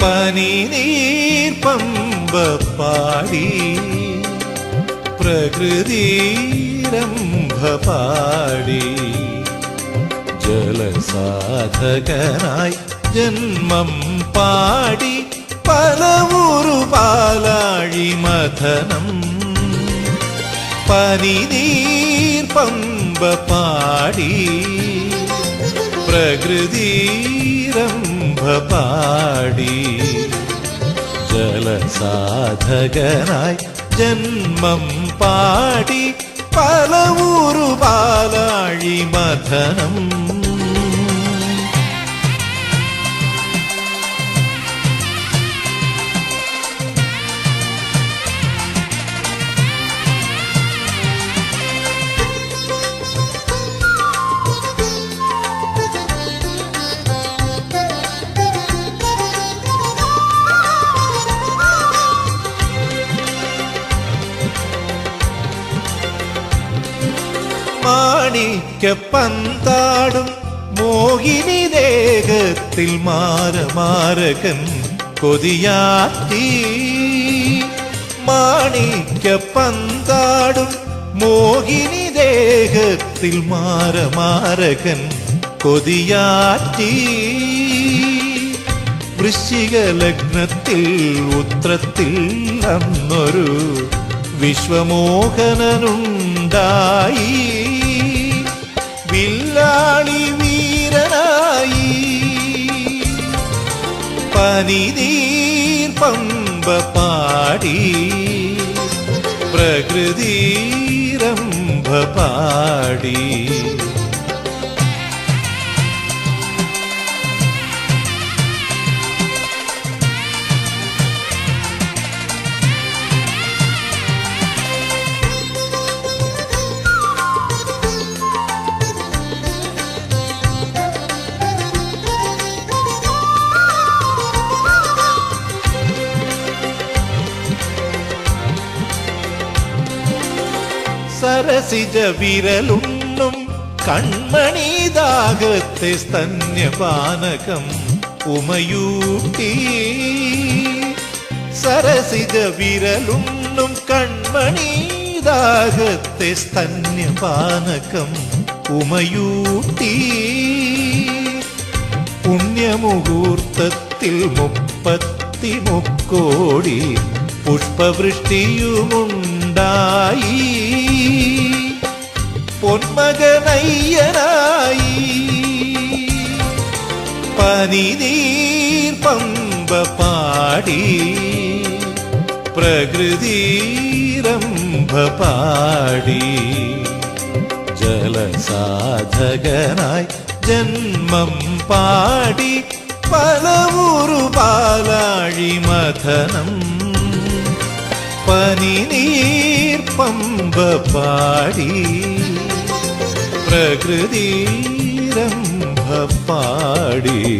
പനി നീർപ്പമ്പ പാടി പ്രകൃതിരംഭ പാടി ജലസാധകനായി ജന്മം പാടി പലവൂറു പാലാഴി മഥനം പനി നീർപ്പമ്പ പാടി പ്രകൃതിരംഭ പാടി സാധകനായി ജന്മം പാടി പലവൂറു പാലാഴി മഥനം. മാണിക്ക പന്താടും മോഹിനി ദേഹത്തിൽ മാരമാരകൻ കൊതിയാത്തി മാണിക്കപ്പന്താടും മോഹിനി ദേഹത്തിൽ മാരമാരകൻ കൊതിയാറ്റി വൃശ്ചിക ലഗ്നത്തിൽ ഉത്രത്തിൽ അന്നൊരു വിശ്വമോഹനനുണ്ടായി. காளி வீரனாயி. பனிதீர் பம்ப பாடி. பிரகிருதி ரம்ப பாடி. സരസിജ വിരലുണ്ണും കൺമണിദാഹത്തെ സ്തന്യപാനകം ഉമയൂട്ടി. സരസിജ വിരലുണ്ണും കൺമണിദാഹത്തെ സ്തന്യപാനകം ഉമയൂട്ടി. പുണ്യമുഹൂർത്തത്തിൽ മുപ്പത്തി മുക്കോടി பொன்னாயி பொன்மகனையனாயி பனிநீர் பம்ப பாடி பிரகிருதி ரம்ப பாடி. ஜலசாதகனாய் ஜன்மம் பாடி பலவுரு பாலாழி மதனம் മഥനം പനിനീർ പമ്പ പാടി. പ്രകൃതിരംഭ പാടി.